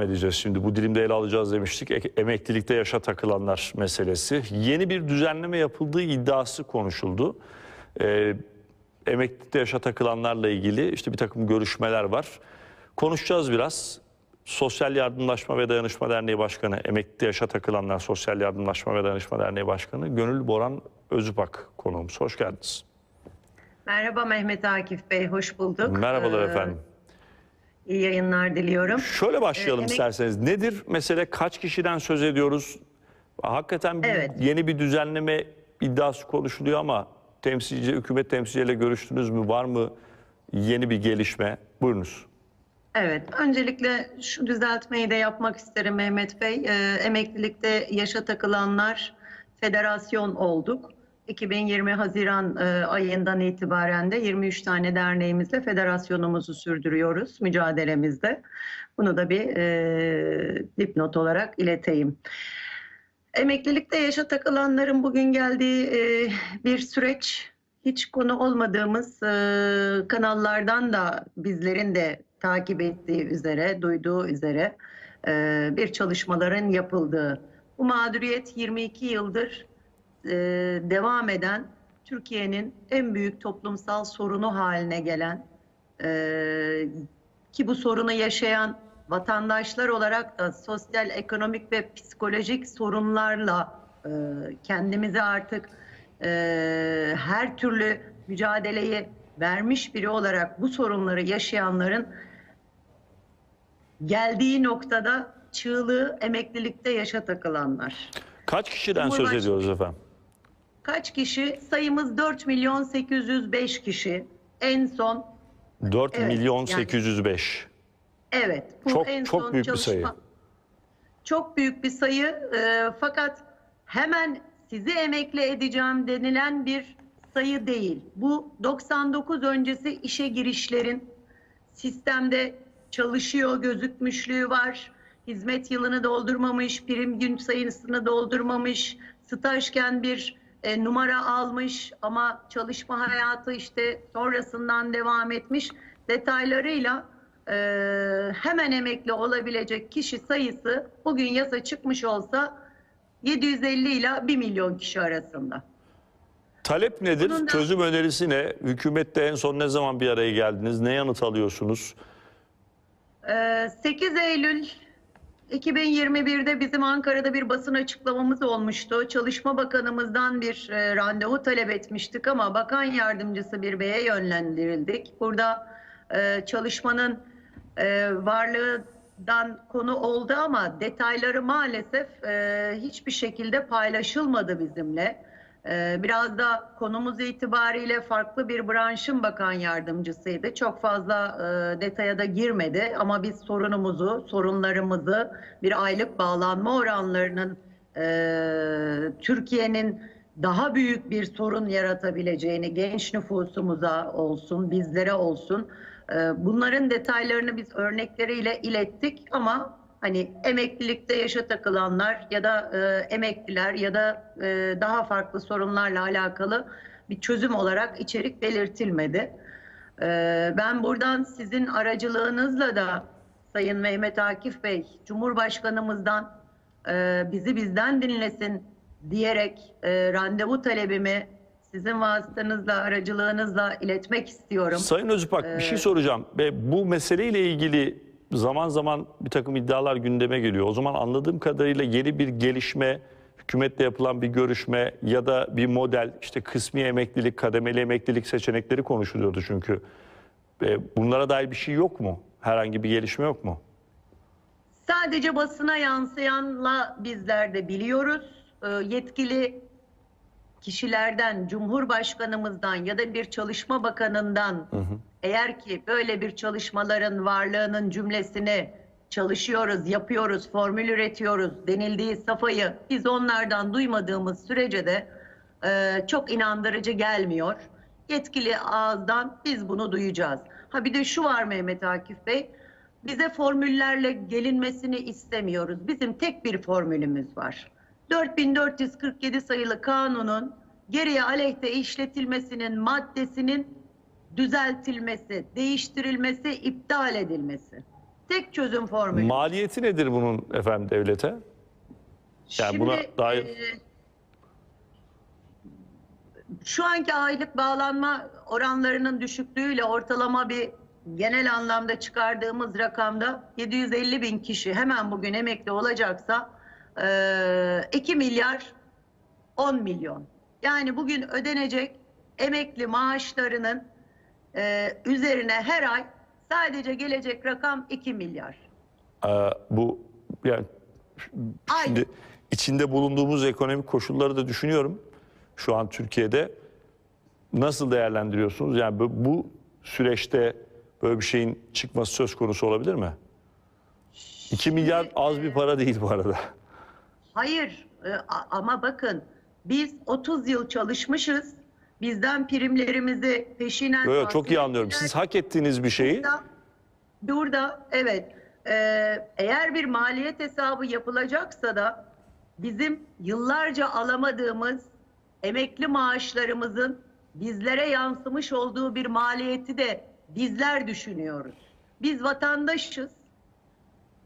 Edeceğiz şimdi. Bu dilimde ele alacağız demiştik. Ek- Emeklilikte yaşa takılanlar meselesi. Yeni bir düzenleme yapıldığı iddiası konuşuldu. Ee, emeklilikte yaşa takılanlarla ilgili işte bir takım görüşmeler var. Konuşacağız biraz. Sosyal Yardımlaşma ve Dayanışma Derneği Başkanı, Emeklilikte Yaşa Takılanlar Sosyal Yardımlaşma ve Dayanışma Derneği Başkanı Gönül Boran Özüpak konuğumuz. Hoş geldiniz. Merhaba Mehmet Akif Bey, hoş bulduk. Merhabalar Ee, efendim. İyi yayınlar diliyorum. Şöyle başlayalım Ee, isterseniz. Nedir mesele? Kaç kişiden söz ediyoruz? Hakikaten bir- Evet. yeni bir düzenleme iddiası konuşuluyor ama temsilci, hükümet temsilcileriyle görüştünüz mü? Var mı yeni bir gelişme? Buyurunuz. Evet, öncelikle şu düzeltmeyi de yapmak isterim Mehmet Bey. Ee, emeklilikte yaşa takılanlar federasyon olduk. 2020 Haziran e, ayından itibaren de 23 tane derneğimizle federasyonumuzu sürdürüyoruz mücadelemizde. Bunu da bir e, dipnot olarak ileteyim. Emeklilikte yaşa takılanların bugün geldiği e, bir süreç hiç konu olmadığımız e, kanallardan da bizlerin de takip ettiği üzere, duyduğu üzere e, bir çalışmaların yapıldığı. Bu mağduriyet 22 yıldır e, devam eden Türkiye'nin en büyük toplumsal sorunu haline gelen e, ki bu sorunu yaşayan vatandaşlar olarak da sosyal, ekonomik ve psikolojik sorunlarla e, kendimizi artık e, her türlü mücadeleyi vermiş biri olarak bu sorunları yaşayanların geldiği noktada çığlığı emeklilikte yaşa takılanlar. Kaç kişiden söz ediyoruz efendim? Kaç kişi? Sayımız 4 milyon 805 kişi. En son 4 Evet, milyon yani- 805. Evet. Bu Çok- en çok son büyük bir çalışma- sayı. Çok büyük bir sayı. Ee, fakat hemen sizi emekli edeceğim denilen bir sayı değil. Bu 99 öncesi işe girişlerin sistemde çalışıyor gözükmüşlüğü var. Hizmet yılını doldurmamış, prim gün sayısını doldurmamış, stajken bir e, numara almış ama çalışma hayatı işte sonrasından devam etmiş detaylarıyla e, hemen emekli olabilecek kişi sayısı bugün yasa çıkmış olsa 750 ile 1 milyon kişi arasında. Talep nedir? Bunun da- Çözüm önerisi ne? Hükümette en son ne zaman bir araya geldiniz? Ne yanıt alıyorsunuz? Ee, 8 Eylül 2021'de bizim Ankara'da bir basın açıklamamız olmuştu. Çalışma Bakanımızdan bir e, randevu talep etmiştik ama Bakan Yardımcısı bir beye yönlendirildik. Burada e, çalışmanın e, varlığından konu oldu ama detayları maalesef hiçbir şekilde paylaşılmadı bizimle. Ee, Biraz da konumuz itibariyle farklı bir branşın bakan yardımcısıydı. Çok fazla e, detaya da girmedi ama biz sorunumuzu, sorunlarımızı bir aylık bağlanma oranlarının e, Türkiye'nin daha büyük bir sorun yaratabileceğini genç nüfusumuza olsun, bizlere olsun e, bunların detaylarını biz örnekleriyle ilettik ama hani emeklilikte yaşa takılanlar ya da e, emekliler ya da e, daha farklı sorunlarla alakalı bir çözüm olarak içerik belirtilmedi. E, ben buradan sizin aracılığınızla da Sayın Mehmet Akif Bey, Cumhurbaşkanımızdan e, bizi bizden dinlesin diyerek e, randevu talebimi sizin vasıtanızla, aracılığınızla iletmek istiyorum. Sayın Özüpak bir şey soracağım. Ve bu meseleyle ilgili zaman zaman bir takım iddialar gündeme geliyor. O zaman anladığım kadarıyla yeni bir gelişme, hükümetle yapılan bir görüşme ya da bir model, işte kısmi emeklilik, kademeli emeklilik seçenekleri konuşuluyordu çünkü. Bunlara dair bir şey yok mu? Herhangi bir gelişme yok mu? Sadece basına yansıyanla bizler de biliyoruz. Ee, Yetkili kişilerden, Cumhurbaşkanımızdan ya da bir çalışma bakanından eğer ki böyle bir çalışmaların varlığının cümlesini çalışıyoruz, yapıyoruz, formül üretiyoruz denildiği safayı biz onlardan duymadığımız sürece de e, çok inandırıcı gelmiyor. Yetkili ağızdan biz bunu duyacağız. Ha bir de şu var Mehmet Akif Bey, bize formüllerle gelinmesini istemiyoruz. Bizim tek bir formülümüz var. 4447 sayılı kanunun geriye aleyhte işletilmesinin maddesinin düzeltilmesi, değiştirilmesi, iptal edilmesi. tek çözüm formülü. Maliyeti nedir bunun efendim devlete? Yani buna dair- e, şu anki aylık bağlanma oranlarının düşüklüğüyle ortalama bir genel anlamda çıkardığımız rakamda 750 bin kişi hemen bugün emekli olacaksa e, 2 milyar 10 milyon. Yani bugün ödenecek emekli maaşlarının e, üzerine her ay sadece gelecek rakam 2 milyar. Ee, bu yani şimdi içinde bulunduğumuz ekonomik koşulları da düşünüyorum. Şu an Türkiye'de nasıl değerlendiriyorsunuz? Yani bu, bu süreçte böyle bir şeyin çıkması söz konusu olabilir mi? 2 milyar az bir para değil bu arada. Hayır e, a- ama bakın biz 30 yıl çalışmışız. Bizden primlerimizi peşinen... Böyle çok iyi anlıyorum. Siz hak ettiğiniz bir şeyi Burada, burada evet e, eğer bir maliyet hesabı yapılacaksa da bizim yıllarca alamadığımız emekli maaşlarımızın bizlere yansımış olduğu bir maliyeti de bizler düşünüyoruz. Biz vatandaşız.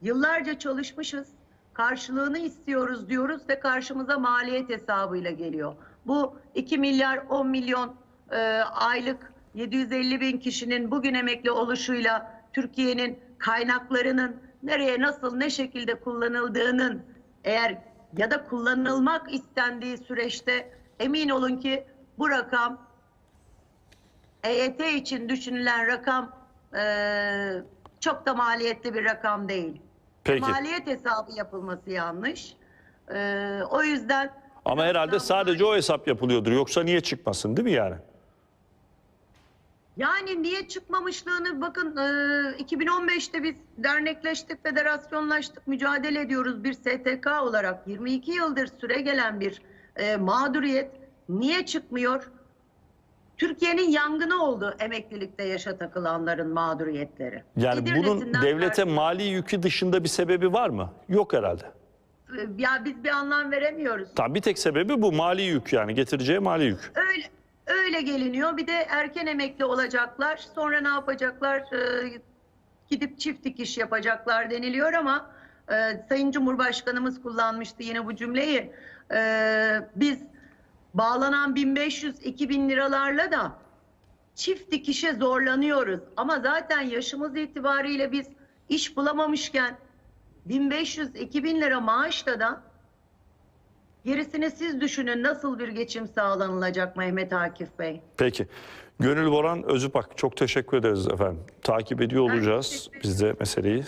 Yıllarca çalışmışız. Karşılığını istiyoruz diyoruz ve karşımıza maliyet hesabıyla geliyor. Bu 2 milyar 10 milyon e, aylık 750 bin kişinin bugün emekli oluşuyla Türkiye'nin kaynaklarının nereye nasıl ne şekilde kullanıldığının eğer ya da kullanılmak istendiği süreçte emin olun ki bu rakam EYT için düşünülen rakam e, çok da maliyetli bir rakam değil. peki. Maliyet hesabı yapılması yanlış. E, o yüzden Ama herhalde sadece o hesap yapılıyordur. Yoksa niye çıkmasın değil mi yani? yani niye çıkmamışlığını bakın e, 2015'te biz dernekleştik, federasyonlaştık, mücadele ediyoruz bir STK olarak. 22 yıldır süre gelen bir e, mağduriyet niye çıkmıyor? Türkiye'nin yangını oldu emeklilikte yaşa takılanların mağduriyetleri. Yani bunun Edirne'sinden devlete mali yükü dışında bir sebebi var mı? Yok herhalde. E, ya biz bir anlam veremiyoruz. Tamam bir tek sebebi bu mali yük yani getireceği mali yük. Öyle öyle geliniyor. Bir de erken emekli olacaklar. Sonra ne yapacaklar? Ee, gidip çift dikiş yapacaklar deniliyor ama e, Sayın Cumhurbaşkanımız kullanmıştı yine bu cümleyi. Ee, biz bağlanan 1500-2000 liralarla da çift dikişe zorlanıyoruz. Ama zaten yaşımız itibariyle biz iş bulamamışken 1500-2000 lira maaşla da Gerisini siz düşünün nasıl bir geçim sağlanılacak Mehmet Akif Bey? Peki. Gönül Boran Özüpak çok teşekkür ederiz efendim. Takip ediyor olacağız biz de meseleyi.